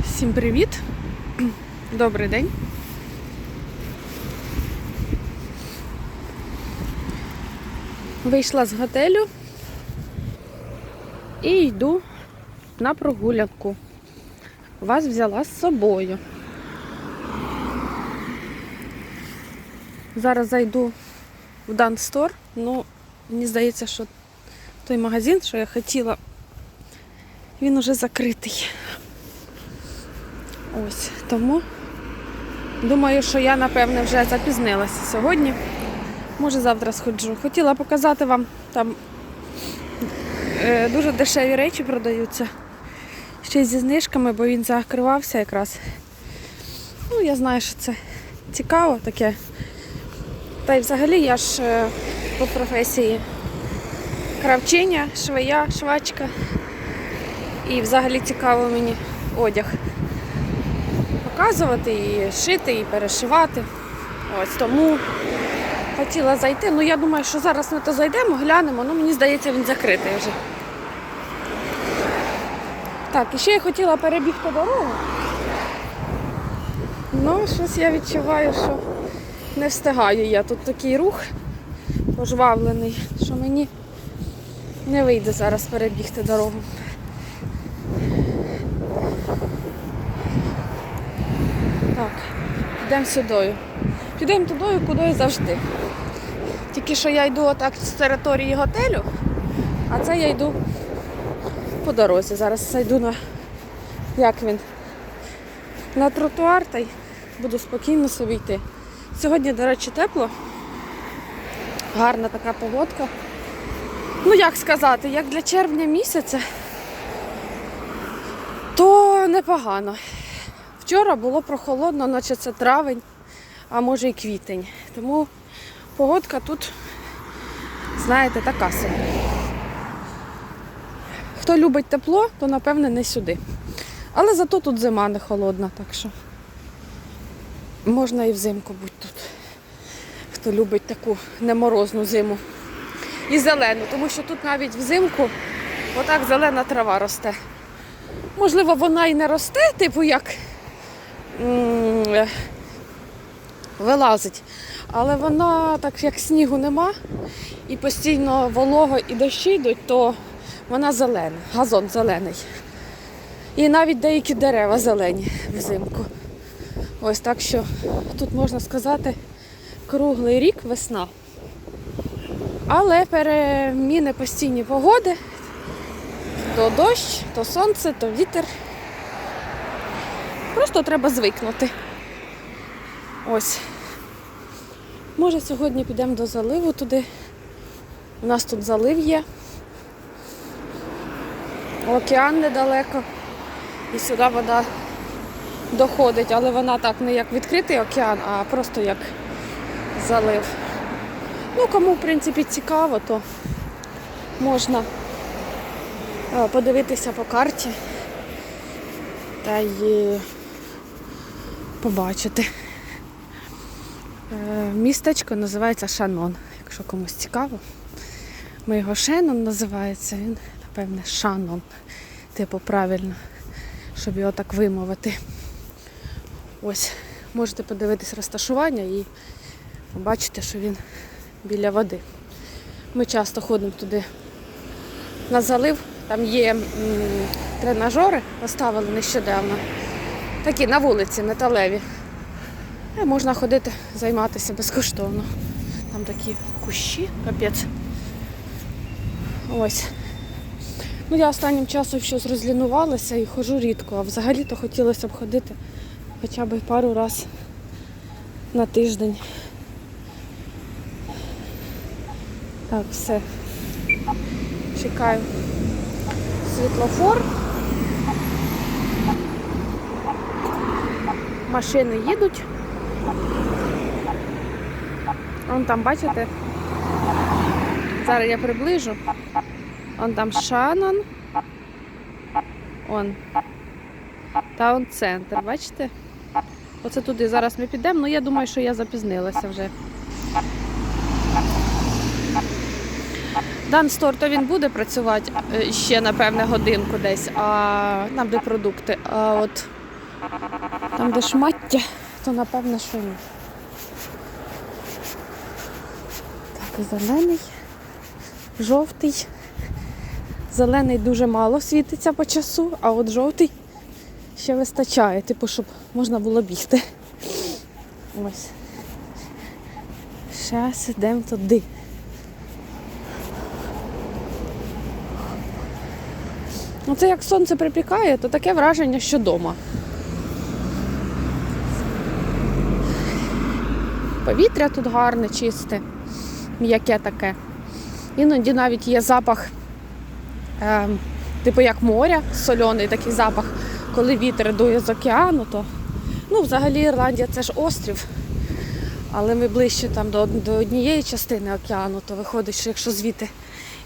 Всім привіт! Добрий день. Вийшла з готелю і йду на прогулянку. Вас взяла з собою. Зараз зайду в Дан Стор. Ну, мені здається, що той магазин, що я хотіла, він уже закритий. Ось тому думаю, що я напевне вже запізнилася сьогодні. Може завтра сходжу. Хотіла показати вам там е, дуже дешеві речі продаються. Ще зі знижками, бо він закривався якраз. Ну, я знаю, що це цікаво таке. Та й взагалі я ж е, по професії кравчиня, швея, швачка. І взагалі цікаво мені одяг показувати, і шити, і перешивати. Ось тому хотіла зайти. Ну я думаю, що зараз ми то зайдемо, глянемо, ну мені здається, він закритий вже. Так, і ще я хотіла перебігти дорогу. Ну, щось я відчуваю, що не встигаю я. Тут такий рух пожвавлений, що мені не вийде зараз перебігти дорогу. Так, підемо сюдою. Підемо туди, куди завжди. Тільки що я йду отак з території готелю, а це я йду по дорозі. Зараз зайду на як він, на тротуар та й буду спокійно собі йти. Сьогодні, до речі, тепло. Гарна така погодка. Ну, як сказати, як для червня місяця, то непогано. Вчора було прохолодно, наче це травень, а може і квітень. Тому погодка тут, знаєте, така собі. Хто любить тепло, то напевне не сюди. Але зато тут зима не холодна, так що можна і взимку бути тут. Хто любить таку неморозну зиму. І зелену, тому що тут навіть взимку отак зелена трава росте. Можливо, вона і не росте, типу як вилазить. Але вона, так як снігу нема, і постійно волого і дощі йдуть, то вона зелена, газон зелений. І навіть деякі дерева зелені взимку. Ось так що тут можна сказати круглий рік весна. Але переміни постійні погоди. То дощ, то сонце, то вітер. Просто треба звикнути. Ось. Може сьогодні підемо до заливу туди. У нас тут залив є. Океан недалеко. І сюди вода доходить, але вона так не як відкритий океан, а просто як залив. Ну, кому, в принципі, цікаво, то можна е, подивитися по карті та й побачити. Е, Містечко називається Шанон, якщо комусь цікаво. Ми його Шенон називається, він, напевне, Шанон. Типу правильно, щоб його так вимовити. Ось, можете подивитись розташування і побачите, що він біля води. Ми часто ходимо туди на залив. Там є м, тренажери, поставили нещодавно. Такі на вулиці, металеві. І можна ходити, займатися безкоштовно. Там такі кущі, капець. Ось. Ну, я останнім часом щось розлінувалася і ходжу рідко, а взагалі-то хотілося б ходити хоча б пару разів на тиждень. Так, все. Чекаю світлофор. Машини їдуть. Вон там, бачите? Зараз я приближу. Вон там Шанон. Он. Таун-центр, бачите? Оце туди зараз ми підемо, ну я думаю, що я запізнилася вже. Данстор, то він буде працювати е, ще, напевне, годинку десь, а нам де продукти. А от Там, де шмаття, то напевно, що ні. Так, зелений, жовтий. Зелений дуже мало світиться по часу, а от жовтий ще вистачає, типу, щоб можна було бігти. Ось. Зараз йдемо туди. Ну це як сонце припікає, то таке враження, що вдома. Повітря тут гарне, чисте, м'яке таке. Іноді навіть є запах, е, типу як моря, соляний такий запах, коли вітер дує з океану, то ну, взагалі Ірландія це ж острів. Але ми ближче там до, до однієї частини океану, то виходить, що якщо звідти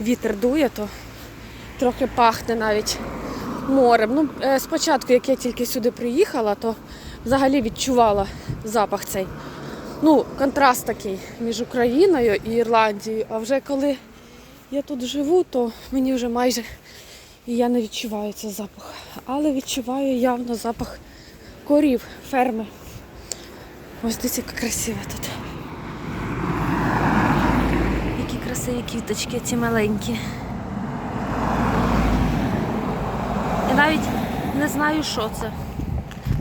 вітер дує, то трохи пахне навіть морем. Ну, е, спочатку, як я тільки сюди приїхала, то взагалі відчувала запах цей. Ну, контраст такий між Україною і Ірландією. А вже коли я тут живу, то мені вже майже і я не відчуваю цей запах. Але відчуваю явно запах корів, ферми. Ось дивіться, яка красива тут. Які красиві квіточки, ці маленькі. Я навіть не знаю, що це.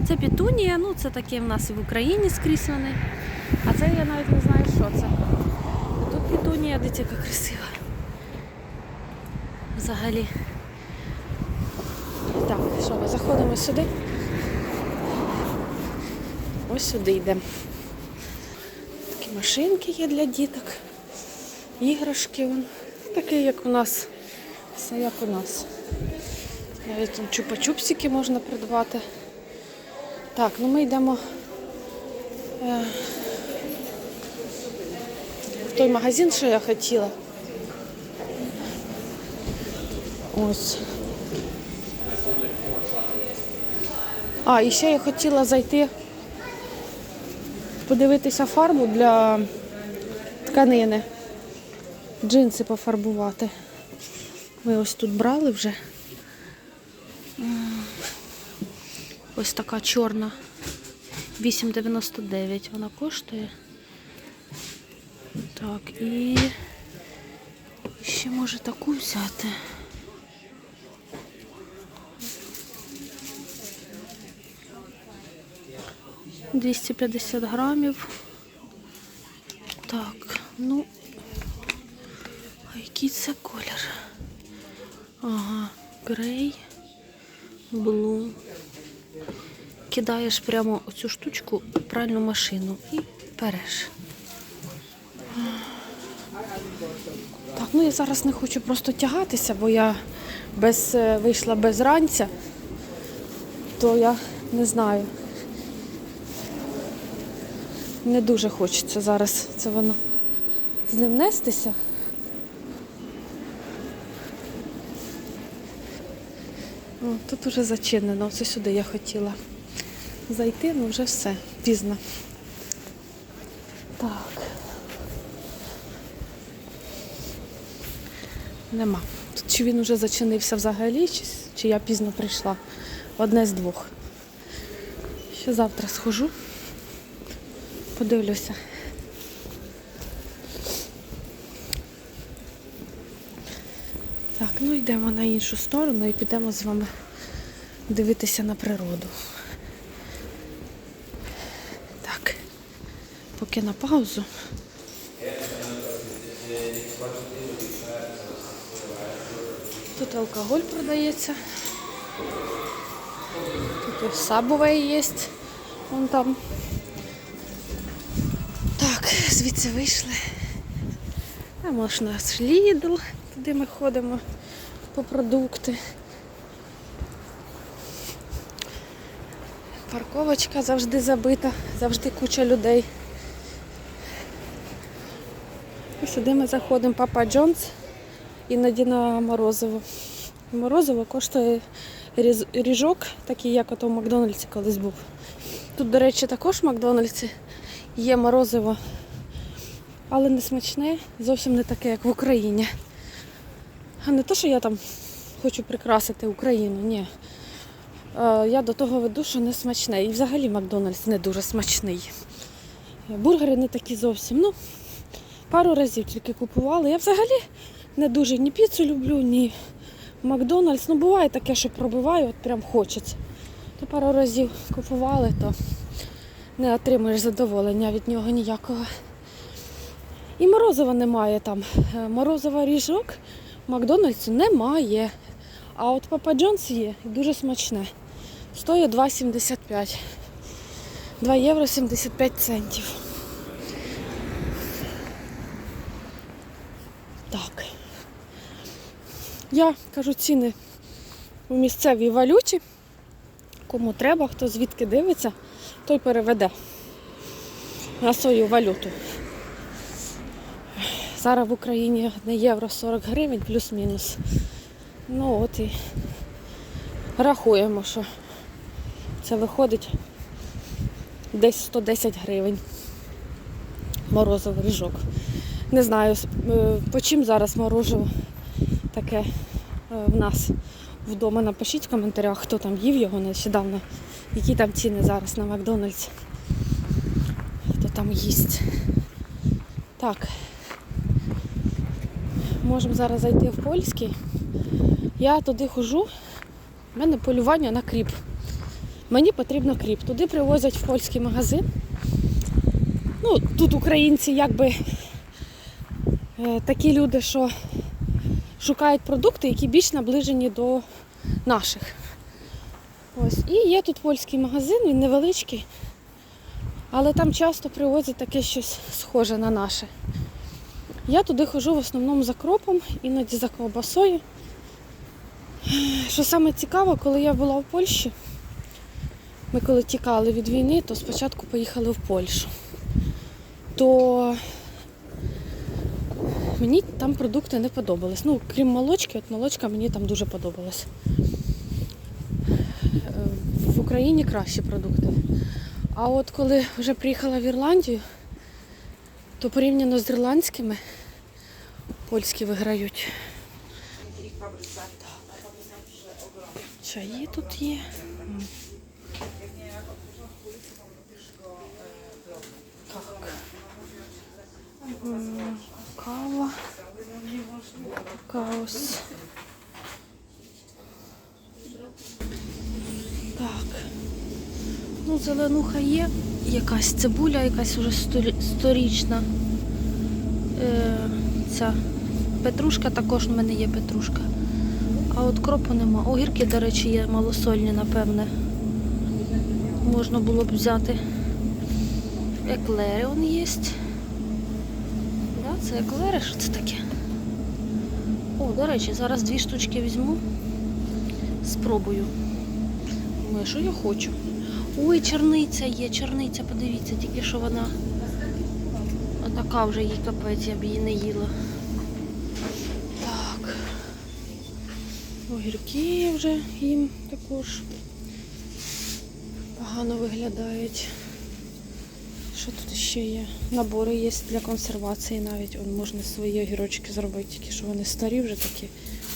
Це петунія, ну це таке в нас і в Україні скрізь вони. А це я навіть не знаю, що це. Тут петунія, дивіться, яка красива. Взагалі. Так, що ми заходимо сюди. Ось сюди йдемо. Такі машинки є для діток. Іграшки. Вон. Таке, як у нас. Все як у нас. Навіть там чупа-чупсики можна придбати. Так, ну ми йдемо е, той магазин, що я хотіла. Ось. А, і ще я хотіла зайти подивитися фарбу для тканини. Джинси пофарбувати. Ми ось тут брали вже. Ось така чорна. 8,99 вона коштує. Так, і ще може таку взяти. Двісті п'ятдесят грамів. Так, ну, а який це колір? Ага, грей, блу. Кидаєш прямо оцю штучку в пральну машину і переш. Ну я зараз не хочу просто тягатися, бо я без, е, вийшла без ранця, то я не знаю. Не дуже хочеться зараз це воно з ним нестися. О, тут уже зачинено. Оце сюди я хотіла зайти, ну вже все, пізно. Так. Нема. Чи він уже зачинився взагалі, чи, чи я пізно прийшла. Одне з двох. Ще завтра схожу. Подивлюся. Так, ну йдемо на іншу сторону і підемо з вами дивитися на природу. Так, поки на паузу. Тут алкоголь продається. Тут сабове є. Вон там. Так, звідси вийшли. Там ось наш Лідл, туди ми ходимо по продукти. Парковочка завжди забита, завжди куча людей. Сюди ми заходимо Папа Джонс іноді на морозиво. Морозиво коштує ріжок, такий, як ото в Макдональдсі колись був. Тут, до речі, також в Макдональдсі є морозиво, але не смачне, зовсім не таке, як в Україні. А не те, що я там хочу прикрасити Україну, ні. Я до того веду, що не смачне. І взагалі Макдональдс не дуже смачний. Бургери не такі зовсім. Ну, пару разів тільки купували. Я взагалі не дуже ні піцу люблю, ні Макдональдс. Ну, буває таке, що пробиваю, от прям хочеться. То пару разів купували, то не отримуєш задоволення від нього ніякого. І морозива немає там. Е, Морозива ріжок Макдональдсу немає. А от Папа Джонс є і дуже смачне. Стоїть 2,75. 2 євро 75 центів. Так. Я кажу ціни у місцевій валюті. Кому треба, хто звідки дивиться, той переведе на свою валюту. Зараз в Україні 1 євро 40 гривень плюс-мінус. Ну от і рахуємо, що це виходить десь 110 гривень морозовий ріжок. Не знаю, е, по чим зараз морожево таке е, в нас вдома. Напишіть в коментарях, хто там їв його нещодавно, які там ціни зараз на Макдональдс. Хто там їсть. Так. Можемо зараз зайти в польський. Я туди хожу, в мене полювання на кріп. Мені потрібно кріп. Туди привозять в польський магазин. Ну, тут українці якби е, такі люди, що шукають продукти, які більш наближені до наших. Ось. І є тут польський магазин, він невеличкий, але там часто привозять таке щось схоже на наше. Я туди хожу в основному за кропом, іноді за ковбасою. Що саме цікаво, коли я була в Польщі, ми коли тікали від війни, то спочатку поїхали в Польщу. То мені там продукти не подобались. Ну, крім молочки, от молочка мені там дуже подобалась. Е, В Україні кращі продукти. А от коли вже приїхала в Ірландію, то порівняно з ірландськими польські виграють. Чаї тут є. Так. Кава. Каос. Так. Ну, зеленуха є. Якась цибуля, якась уже сторічна. Е, ця петрушка також в мене є петрушка. А от кропу нема. Огірки, до речі, є малосольні, напевне. Можна було б взяти. Еклери он є. Це еклери, що це таке? О, до речі, зараз дві штучки візьму. Спробую. Думаю, що я хочу. Ой, черниця є, черниця, подивіться, тільки що вона. Отака вже їй капець, я б її не їла. Так. Огірки вже їм також погано виглядають. Що тут ще є? Набори є для консервації навіть. Он можна свої огірочки зробити, тільки що вони старі вже такі.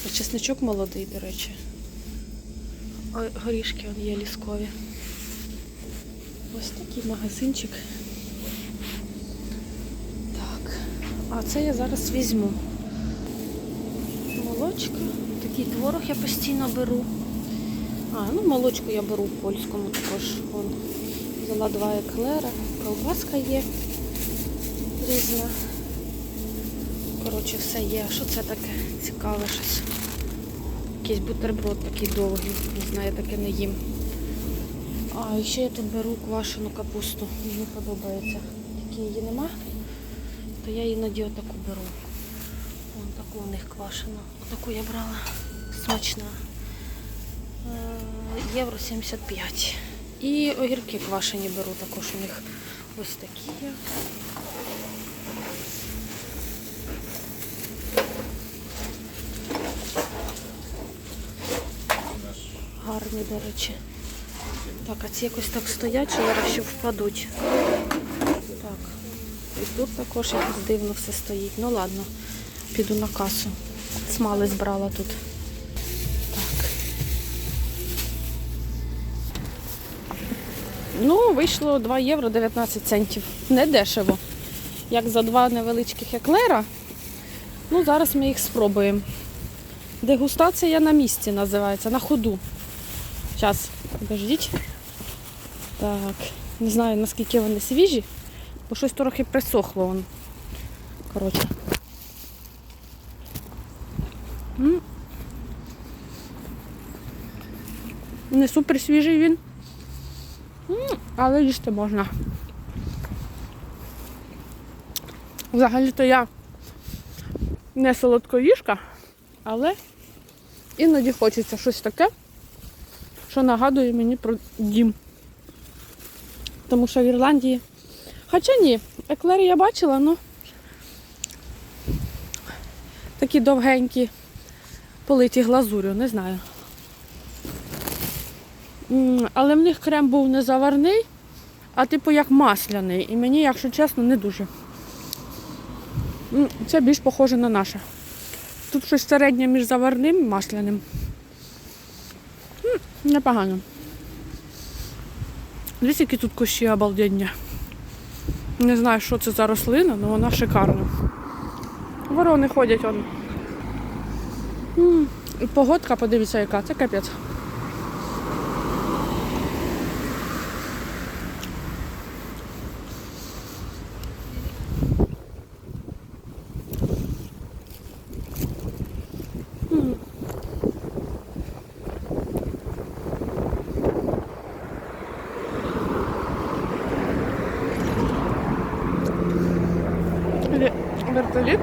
А чесничок молодий, до речі. Горішки он є ліскові. Ось такий магазинчик. Так. А це я зараз візьму. Молочко. Такий творог я постійно беру. А, ну молочку я беру в польському також. Вон. Взяла два еклера. Колбаска є різна. Коротше, все є. Що це таке? Цікаве щось. Якийсь бутерброд такий довгий. Не знаю, я таке не їм. А ще я тут беру квашену капусту. Мені подобається. Тільки її нема, то я іноді отаку беру. Вон таку у них квашену. Отаку я брала. Смачна. Е, Євро 75. І огірки квашені беру також у них ось такі є. Гарні, до речі. Так, а ці якось так стоять, що зараз ще впадуть. Так. І тут також якось дивно все стоїть. Ну ладно, піду на касу. Смалець брала тут. Ну, вийшло 2 євро 19 центів. Не дешево. Як за два невеличких еклера. Ну, зараз ми їх спробуємо. Дегустація на місці називається, на ходу. Зараз, подождіть. Так, не знаю наскільки вони свіжі, бо щось трохи присохло воно. Коротше. Не супер свіжий він. Але їсти можна. Взагалі-то я не солодкоїжка, але іноді хочеться щось таке, що нагадує мені про дім. Тому що в Ірландії. Хоча ні, еклери я бачила, ну такі довгенькі, политі глазурю, не знаю. Але в них крем був не заварний, а типу як масляний. І мені, якщо чесно, не дуже. Це більш похоже на наше. Тут щось середнє між заварним і масляним. Непогано. Дивіться, які тут кущі обалденні. Не знаю, що це за рослина, але вона шикарна. Ворони ходять он. Погодка, подивіться, яка, це капець.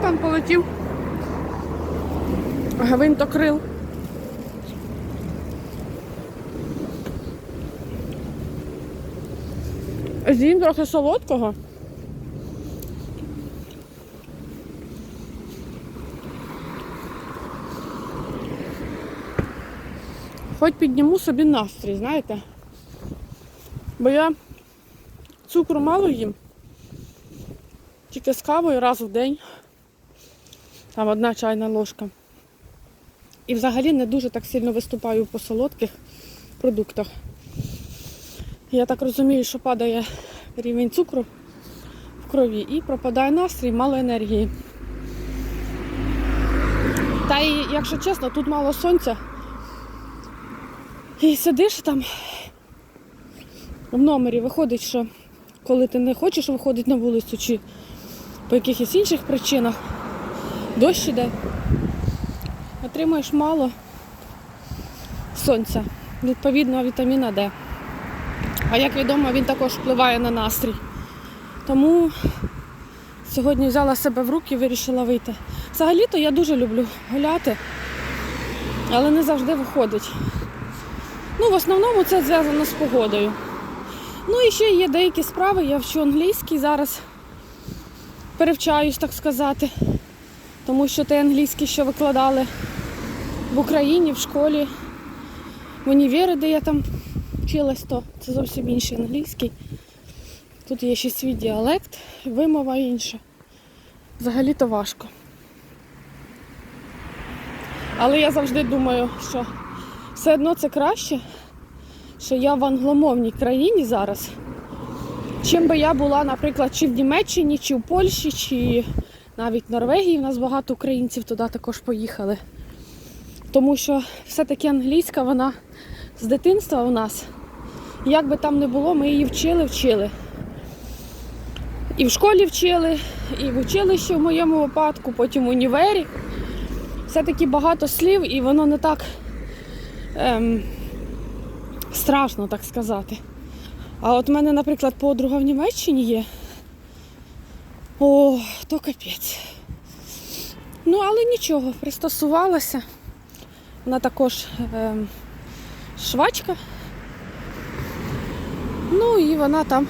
Там полетів. Гвинтокрил. З'їм трохи солодкого. Хоч підніму собі настрій, знаєте. Бо я цукру мало їм. Тільки з кавою раз в день. Там одна чайна ложка. І взагалі не дуже так сильно виступаю по солодких продуктах. Я так розумію, що падає рівень цукру в крові і пропадає настрій, мало енергії. Та і, якщо чесно, тут мало сонця. І сидиш там в номері, виходить, що коли ти не хочеш виходити на вулицю чи по якихось інших причинах, дощ іде, отримуєш мало сонця, відповідно вітаміна Д. А як відомо, він також впливає на настрій. Тому сьогодні взяла себе в руки і вирішила вийти. Взагалі-то я дуже люблю гуляти, але не завжди виходить. Ну, в основному це зв'язано з погодою. Ну і ще є деякі справи, я вчу англійський зараз перевчаюсь, так сказати. Тому що той англійський, що викладали в Україні, в школі, в універі, де я там вчилась, то це зовсім інший англійський. Тут є ще свій діалект, вимова інша. Взагалі-то важко. Але я завжди думаю, що все одно це краще, що я в англомовній країні зараз, чим би я була, наприклад, чи в Німеччині, чи в Польщі, чи навіть в Норвегії. У нас багато українців туди також поїхали. Тому що все-таки англійська, вона з дитинства у нас. Як би там не було, ми її вчили, вчили. І в школі вчили, і в училищі в моєму випадку, потім в універі. Все-таки багато слів, і воно не так ем, страшно, так сказати. А от в мене, наприклад, подруга в Німеччині є. О, то капець. Ну, але нічого, пристосувалася. Вона також е, швачка. Ну і вона там